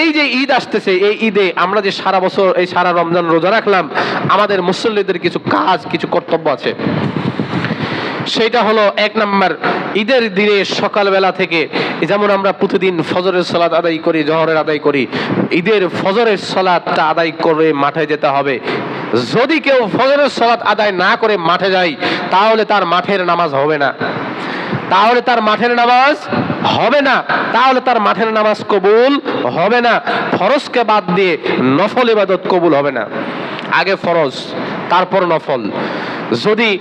এই যে ঈদ আসতেছে, এই ঈদে আমরা যে সারা বছর, এই সারা রমজান রোজা রাখলাম, আমাদের মুসল্লিদের কিছু কাজ, কিছু কর্তব্য আছে। সেইটা হলো এক নাম্বার, ঈদের দিনে সকালবেলা থেকে, যেমন আমরা প্রতিদিন ফজরের সালাত আদায় করি, জহরের আদায় করি, ঈদের ফজরের সালাতটা আদায় করে মাঠে যেতে হবে। যদি কেউ ফজরের সালাত আদায় না করে মাঠে যায়, তাহলে তার মাঠের নামাজ হবে না। তাহলে তার মাঠের নামাজ হবে না। তাহলে তার মাঠের নামাজ কবুল হবে না। ফরজকে বাদ দিয়ে নফল ইবাদত কবুল হবে না। আগে ফরজ, তারপর নফল। যদি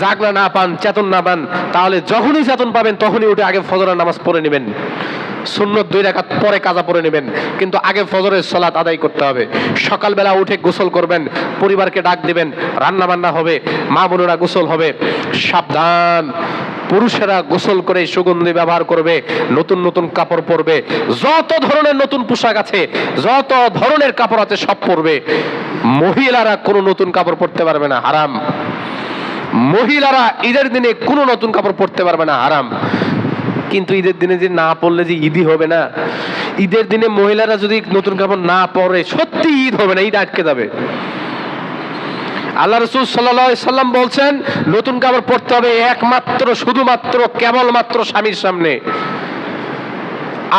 জাগনা না পান, চেতন না পান, তাহলে যখনই চেতন পাবেন, তখনই উঠে আগে ফজরের নামাজ পড়ে নেবেন। সুন্নত দুই রাকাত পরে কাজা পরে নেবেন। কিন্তু আগে ফজরের সলাত আদায় করতে হবে। সকালবেলা উঠে গোসল করবেন, পরিবারকে ডাক দিবেন রান্না বান্না হবে, মা বোনেরা গোসল হবে। সাবধান। পুরুষেরা গোসল করে সুগন্ধি ব্যবহার করবে, নতুন নতুন কাপড় পরবে, যত ধরনের নতুন পোশাক আছে, যত ধরনের কাপড় আছে সব পরবে। মহিলারা কোনো নতুন কাপড় পরতে পারবে না, হারাম। মহিলারা ঈদের দিনে কোনো নতুন কাপড় পরতে পারবে না, হারাম। কিন্তু ঈদের দিনে যে না পড়লে যে ঈদই হবে না, ঈদের দিনে মহিলারা যদি নতুন কাপড় না পরে সত্যি ঈদ হবে না, ঈদ আটকে যাবে। আল্লাহ রসুল সাল্লাম বলছেন, নতুন কাপড় পরতে হবে একমাত্র, শুধুমাত্র, কেবলমাত্র স্বামীর সামনে।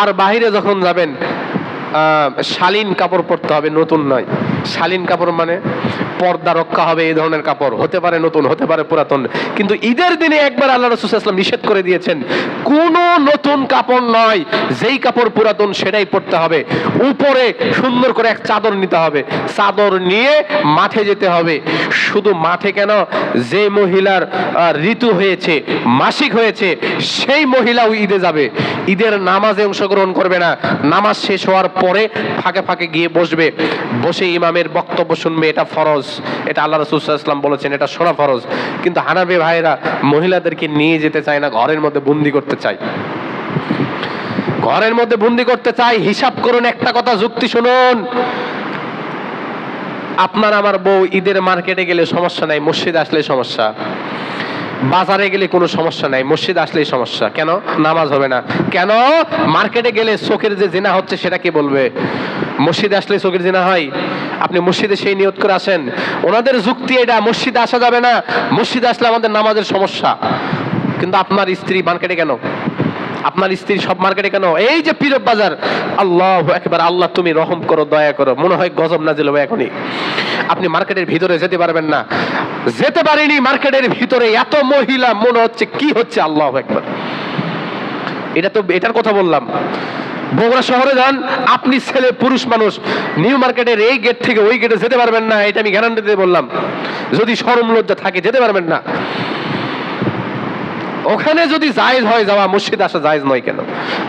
আর বাহিরে যখন যাবেন শালীন কাপড় পরতে হবে, নতুন নয়। শালীন কাপড় মানে পর্দা রক্ষা হবে, এই ধরনের কাপড়। হতে পারে নতুন, হতে পারে পুরাতন। কিন্তু ঈদের দিনে একবার আল্লাহ রসুল ইসলাম নিষেধ করে দিয়েছেন, কোনো নতুন কাপড় নয়, যেই কাপড় পুরাতন সেটাই পরতে হবে। উপরে সুন্দর করে এক চাদর নিতে হবে। চাদর নিয়ে মাঠে যেতে হবে। শুধু মাঠে কেন? যে মহিলার ঋতু হয়েছে, মাসিক হয়েছে, সেই মহিলাও ঈদে যাবে। ঈদের নামাজে অংশগ্রহণ করবে না। নামাজ শেষ হওয়ার পরে ফাঁকে ফাঁকে গিয়ে বসবে। বসে ইমামের বক্তব্য শুনবে, এটা ফরজ। এটা আল্লাহ রসুলাম বলেছেন, এটা শোনা ফরজ। কিন্তু হানাবি ভাইরা মহিলাদেরকে নিয়ে যেতে চায় না, ঘরের মধ্যে বন্দি করতে চায়। ঘরের মধ্যে বন্দি করতে চাই হিসাব করুন, একটা কথা যুক্তি শুনুন। আপনার আমার বউ ঈদের মার্কেটে গেলে সমস্যা নাই, মসজিদ আসলে সমস্যা। বাজারে গেলে কোনো সমস্যা নাই, মসজিদ আসলেই সমস্যা। কেন? নামাজ হবে না। কেন? মার্কেটে গেলে চোখের যে জেনা হচ্ছে সেটা কে বলবে? মসজিদে আসলে চোখের জেনা হয়? আপনি মসজিদে সেই নিয়ত করে আসেন। ওনাদের যুক্তি এটা, মসজিদে আসা যাবে না। মসজিদে আসলে আমাদের নামাজের সমস্যা। কিন্তু আপনার স্ত্রী মার্কেটে কেন? আপনার স্ত্রী সব মার্কেটে কেন? এই যে পীরব বাজার, আল্লাহ একবার আল্লাহ তুমি রহম করো, দয়া করো। মনে হয় গজব নাজিল হবে এখনই। আপনি মার্কেটের ভিতরে যেতে পারবেন না। যেতে পারিনি, মার্কেটের ভিতরে এত মহিলা, মনে হচ্ছে কি হচ্ছে, আল্লাহ একবার এটা তো, এটার কথা বললাম। বগুড়া শহরে যান, আপনি ছেলে, পুরুষ মানুষ, নিউ মার্কেটের এই গেট থেকে ওই গেটে যেতে পারবেন না, এটা আমি গ্যারান্টি দিয়ে বললাম। যদি সরম লজ্জা থাকে, যেতে পারবেন না। ওখানে যদি জায়েজ হয় যাওয়া, মসজিদ আসা জায়েজ নয় কেন?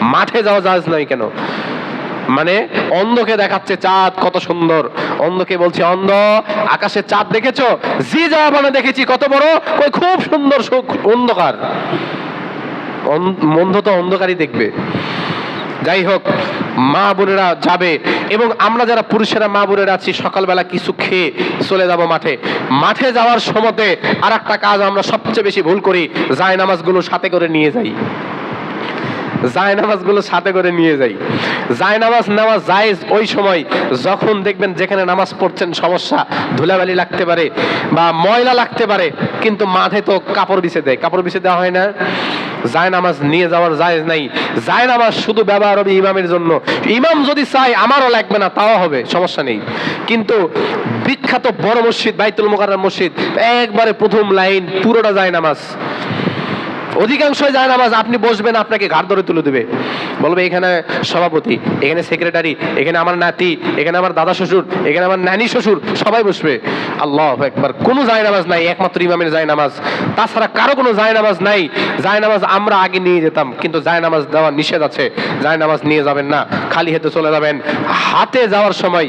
মাঠে যাওয়া জায়েজ নয় কেন? মানে অন্ধকে দেখাচ্ছে চাঁদ, কত সুন্দর। অন্ধকে বলছে, অন্ধ, আকাশে চাঁদ দেখেছ? জি যাওয়া মানে দেখেছি, কত বড় ওই খুব সুন্দর অন্ধকার। অন- মন্ধ তো অন্ধকারই দেখবে। যাই হোক, মা বোনেরা যাবে, এবং আমরা যারা পুরুষেরা মা বোনেরা আছি, সকালবেলা কিছু খেয়ে চলে যাব মাঠে। মাঠে যাওয়ার সময়তে আর একটা কাজ আমরা সবচেয়ে বেশি ভুল করি জায় নামাজগুলো সাথে করে নিয়ে যাই। জায়নামাজগুলো সাথে করে নিয়ে যাই। জায়নামাজ নেওয়া জায়েজ ওই সময় যখন দেখবেন যেখানে নামাজ পড়ছেন সমস্যা, ধুলাবালি লাগতে পারে বা ময়লা লাগতে পারে, কিন্তু মাঠে তো কাপড় বিছে দেয়। কাপড় বিছে দেওয়া হয় না। জায়নামাজ নিয়ে যাওয়ার জায়েজ নাই। জায়নামাজ শুধু ব্যবহার হবে ইমামের জন্য। ইমাম যদি চায়, আমারও লাগবে না, তাও হবে, সমস্যা নেই। কিন্তু বিখ্যাত বড় মসজিদ, বাইতুল মোকাররম মসজিদ, একবারে প্রথম লাইন, পুরোটা জায়নামাজ। অধিকাংশ যায় নামাজ আপনি বসবেন, আপনাকে ঘাড় ধরে তুলে দেবে। বলবে, এখানে সভাপতি, এখানে সেক্রেটারি এখানে আমার নাতি, এখানে আমার দাদা শ্বশুর, এখানে আমার নানি শ্বশুর, সবাই বসবে। আল্লাহ একবার কোনো যায় নামাজ নাই, একমাত্র ইমামের যায় নামাজ তাছাড়া কারও কোনো যায় নামাজ নাই। যায় নামাজ আমরা আগে নিয়ে যেতাম, কিন্তু যায় নামাজ দেওয়া নিষেধ আছে। যায় নামাজ নিয়ে যাবেন না, খালি হাতে চলে যাবেন। হাতে যাওয়ার সময়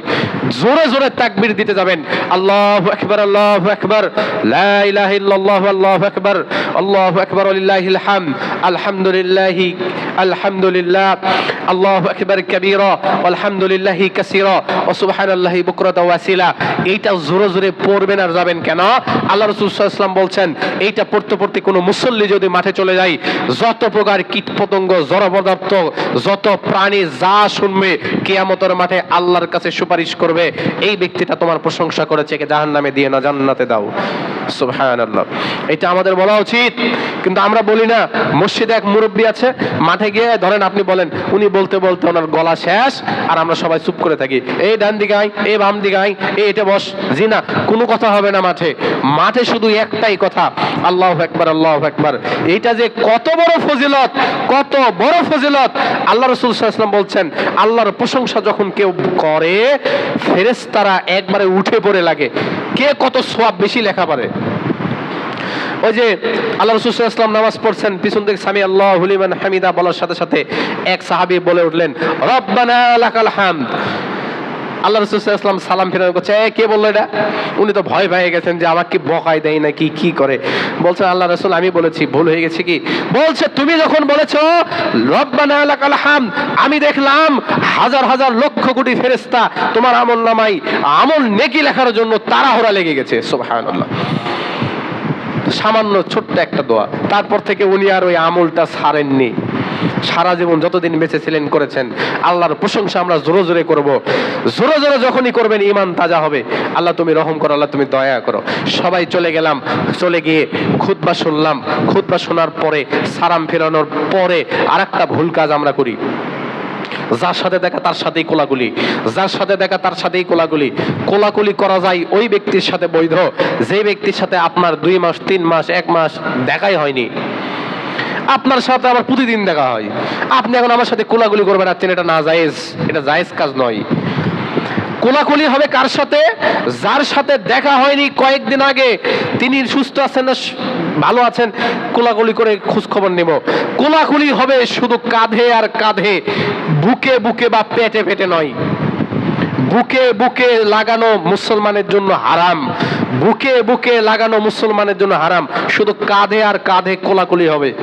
জোরে জোরে তাকবির দিতে যাবেন। আল্লাহু আকবার আল্লাহু আকবার। লা ইলাহা ইল্লাল্লাহু, আল্লাহু আল্লাহু আলহামদুলিল্লাহি আল্লাহু কাবীরা কাসীরা। সুবহানাল্লাহি বুকরাতা ওয়াসিলা এইটা জোরে জোরে পড়বেন আর যাবেন কেন? আল্লাহ রাসূল ওয়াসাল্লাম বলছেন, এইটা পড়তে পড়তে কোনো মুসল্লি যদি মাঠে চলে যায়, যত প্রকার কীট পতঙ্গ জড় পদার্থ যত প্রাণী যা শুনবে, কেয়ামতের মাঠে আল্লাহর কাছে সুপারিশ করবে, এই ব্যক্তিটা তোমার প্রশংসা করেছে কে জাহান্নামে দিয়ে না জান্নাতে দাও। সুবহানাল্লাহ। এটা আমাদের বলা উচিত। কিন্তু আমরা বলি না, মসজিদে এক মুরব্বী আছে, মাঠে গিয়ে ধরেন আপনি বলেন, উনি বলতে বলতে ওনার গলা শেষ, আর আমরা সবাই চুপ করে থাকি। এই ডান দিকে আই এই বাম দিকে আই এই এটা বস জি না কোনো কথা হবে না মাঠে। মাঠে শুধু একটাই কথা, আল্লাহ একবার আল্লাহ একবার এইটা যে কত বড় ফজিলত, কত বড় ফজিলত। আল্লাহ রসুল বলছেন, আল্লাহর প্রশংসা যখন কেউ করে ফেরেশতারা একবারে উঠে পড়ে লাগে। কে কত সোয়াব বেশি লেখা পারে? ওই যে আল্লাহ রসুল ইসলাম নামাজ পড়ছেন, পিছন থেকে স্বামী আল্লাহ হুলিমান হামিদা বলার সাথে সাথে এক সাহাবি বলে উঠলেন, রব্বানা লাকাল হামদ। আল্লাহ রসুল ইসলাম সালাম ফিরে করছে "এ, কে বলল এটা? উনি তো ভয় পেয়ে গেছেন যে আমাকে বকাই দেয় নাকি কি করে। বলছেন আল্লাহ রসুল আমি বলেছি ভুল হয়ে গেছে কি? বলছে তুমি যখন বলেছ রব্বানা হামদ আমি দেখলাম হাজার হাজার লক্ষ কোটি ফেরেস্তা তোমার আমল নামাই আমল নেকি লেখার জন্য তাড়াহুড়া লেগে গেছে। সুবহানাল্লাহ। সামান্য ছোট্ট একটা দোয়া। তারপর থেকে উনি আর ওই আমলটা ছাড়েননি। সারা জীবন যতদিন বেঁচে ছিলেন করেছেন, আল্লাহর প্রশংসা আমরা জোরে জোরে করব। জোরে জোরে যখনই করবেন ইমান তাজা হবে। আল্লাহ তুমি রহম করো, আল্লাহ তুমি দয়া করো। সবাই চলে গেলাম, চলে গিয়ে খুতবা শুনলাম। খুতবা শোনার পরে, সালাম ফেরানোর পরে আর একটা ভুল কাজ আমরা করি। যার সাথে দেখা তার সাথেই কোলাগুলি যার সাথে দেখা তার সাথেই কোলাগুলি কোলাকুলি করা যায় ওই ব্যক্তির সাথে বৈধ। যে ব্যক্তির সাথে আপনার দুই মাস, তিন মাস, এক মাস দেখাই হয়নি। আপনার সাথে আমার প্রতিদিন দেখা হয়। আপনি এখন আমার সাথে কোলাগুলি করবেন আছেন এটা না জায়েজ, এটা জায়েজ কাজ নয়। কোলাকুলি হবে কার সাথে? যার সাথে দেখা হয়নি কয়েকদিন আগে, তিনি সুস্থ আছেন না, ভালো আছেন, কোলাকুলি করে খোঁজ খবর নেব। কোলাকুলি হবে শুধু কাঁধে আর কাঁধে, বুকে বুকে বা পেটে পেটে নয়। বুকে বুকে লাগানো মুসলমানের জন্য হারাম। বুকে বুকে লাগানো মুসলমানের জন্য হারাম। শুধু কাঁধে আর কাঁধে কোলাকুলি হবে।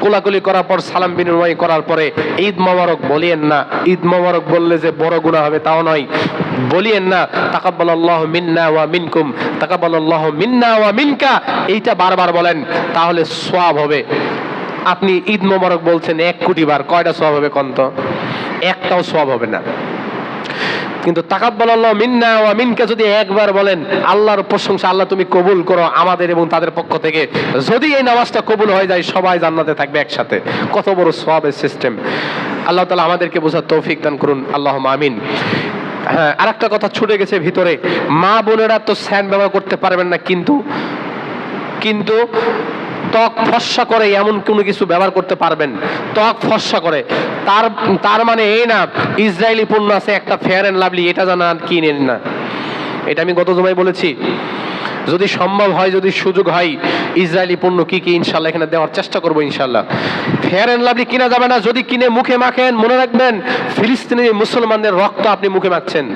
কোলাকুলি করার পর সালাম বিনিময় করার পরে ঈদ মোবারক বলিয়েন না। ঈদ মোবারক বললে যে বড় গুণা হবে তাও নয়। বলিয়েন না তাকাব্বাল আল্লাহ মিন্না ওয়া মিনকুম তাকাব্বাল আল্লাহ মিন্না ওয়া মিনকা। এইটা বারবার বলেন, তাহলে সওয়াব হবে। আপনি ঈদ মোবারক বলছেন, এক কোটি বার। কয়টা সওয়াব হবে কন্ত? একটাও সওয়াব হবে না। কিন্তু তাকাব্বাল আল্লাহ মিন্না ওয়া মিনকা যদি একবার বলেন, আল্লাহর প্রশংসা আল্লাহ তুমি কবুল করো আমাদের এবং তাদের পক্ষ থেকে। যদি এই নামাজটা কবুল হয়ে যায়, সবাই জান্নাতে থাকবে একসাথে। কত বড় সওয়াবের সিস্টেম আল্লাহ তাআলা আমাদেরকে বোঝার তৌফিক দান করুন। আল্লাহ আমিন। হ্যাঁ আর একটা কথা ছুটে গেছে ভিতরে। মা বোনেরা তো স্যান ব্যবহার করতে পারবেন না, কিন্তু কিন্তু ত্বক ফর্সা করে এমন কোনো কিছু ব্যবহার করতে পারবেন। ত্বক ফর্সা করে। তার তার মানে এই না, ইসরায়েলি পণ্য আছে একটা ফেয়ার অ্যান্ড লাভলি এটা জানা কিনেন না। এটা আমি গত জমায় বলেছি। যদি সম্ভব হয়, যদি সুযোগ হয়, ইসরায়েলি পণ্য কি কি ইনশাল্লাহ এখানে দেওয়ার চেষ্টা করব ইনশাল্লাহ। ফেয়ার অ্যান্ড লাভলি কিনা যাবে না, যদি কিনে মুখে মাখেন, মনে রাখবেন, ফিলিস্তিনি মুসলমানদের রক্ত আপনি মুখে মাখছেন।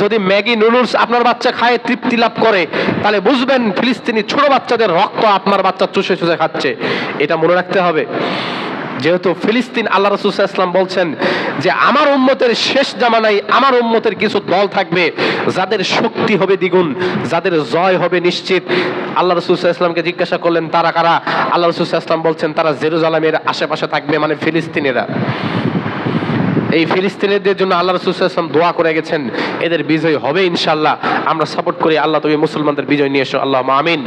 যদি ম্যাগি নুডলস আপনার বাচ্চা খায়, তৃপ্তি লাভ করে, তাহলে বুঝবেন ফিলিস্তিনি ছোট বাচ্চাদের রক্ত আপনার বাচ্চা চুষে চুষে খাচ্ছে। এটা মনে রাখতে হবে। যেহেতু ফিলিস্তিন আল্লাহ রসুল ইসলাম বলছেন যে, আমার উম্মতের শেষ জামানায় আমার উম্মতের কিছু দল থাকবে, যাদের শক্তি হবে দ্বিগুণ, যাদের জয় হবে নিশ্চিত। আল্লাহ রসুল ইসলামকে জিজ্ঞাসা করলেন, তারা কারা? আল্লাহ রসুল ইসলাম বলছেন, তারা জেরুজালামের আশেপাশে থাকবে মানে ফিলিস্তিনিরা। এই ফিলিস্তিনিদের জন্য আল্লাহ রসুল ইসলাম দোয়া করে গেছেন। এদের বিজয় হবে ইনশাল্লাহ আমরা সাপোর্ট করি আল্লাহ তুমি মুসলমানদের বিজয় নিয়ে এসো। আল্লাহ আমিন।